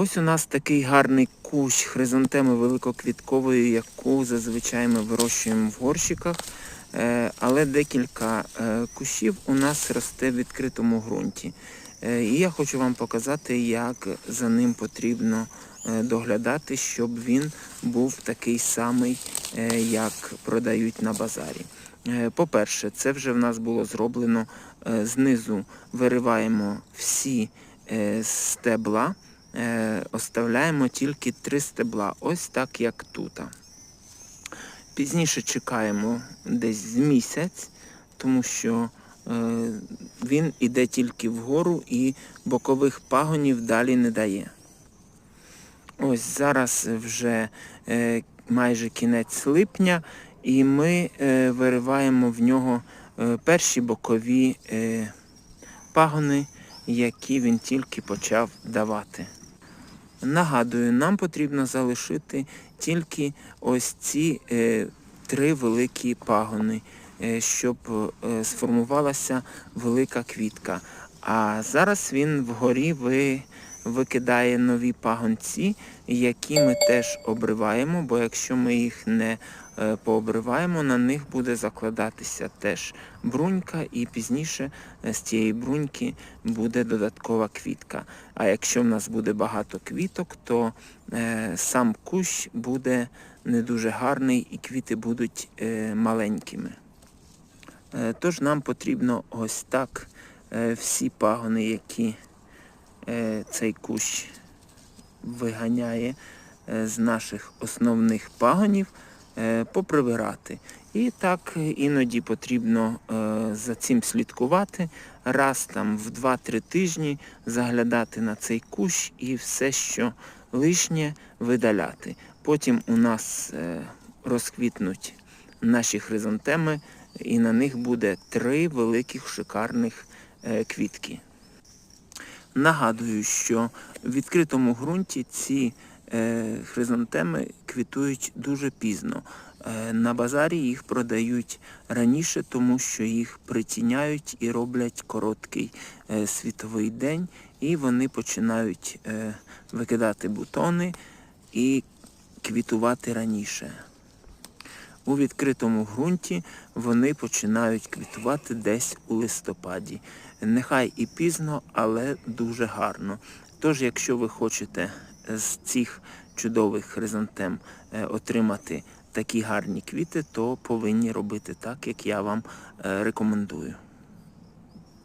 Ось у нас такий гарний кущ хризантеми великоквіткової, яку зазвичай ми вирощуємо в горщиках. Е, Але декілька е, кущів у нас росте в відкритому ґрунті. Е, І я хочу вам показати, як за ним потрібно доглядати, щоб він був такий самий, як продають на базарі. По-перше, це вже в нас було зроблено знизу. Вириваємо всі стебла, оставляємо тільки три стебла, ось так як тут. Пізніше чекаємо десь з місяць, тому що е, він іде тільки вгору і бокових пагонів далі не дає. Ось зараз вже е, майже кінець липня, і ми е, вириваємо в нього е, перші бокові е, пагони, які він тільки почав давати. Нагадую, нам потрібно залишити тільки ось ці е, три великі пагони, е, щоб е, сформувалася велика квітка. А зараз він вгорі ви, викидає нові пагонці, які ми теж обриваємо, бо якщо ми їх не е, пообриваємо, на них буде закладатися теж брунька, і пізніше е, з цієї бруньки буде додаткова квітка. А якщо в нас буде багато квіток, то е, сам кущ буде не дуже гарний і квіти будуть маленькими. Тож нам потрібно ось так всі пагони, які цей кущ виганяє е, з наших основних пагонів, е, поприбирати. І так е, іноді потрібно е, за цим слідкувати, раз там в 2-3 тижні заглядати на цей кущ і все, що лишнє, видаляти. Потім у нас е, розквітнуть наші хризантеми, і на них буде три великих шикарних е, квітки. Нагадую, що в відкритому ґрунті ці е, хризантеми квітують дуже пізно. Е, на базарі їх продають раніше, тому що їх притіняють і роблять короткий е, світовий день, і вони починають викидати бутони і квітувати раніше. У відкритому ґрунті вони починають квітувати десь у листопаді. Нехай і пізно, але дуже гарно. Тож, якщо ви хочете з цих чудових хризантем е, отримати такі гарні квіти, то повинні робити так, як я вам е, рекомендую.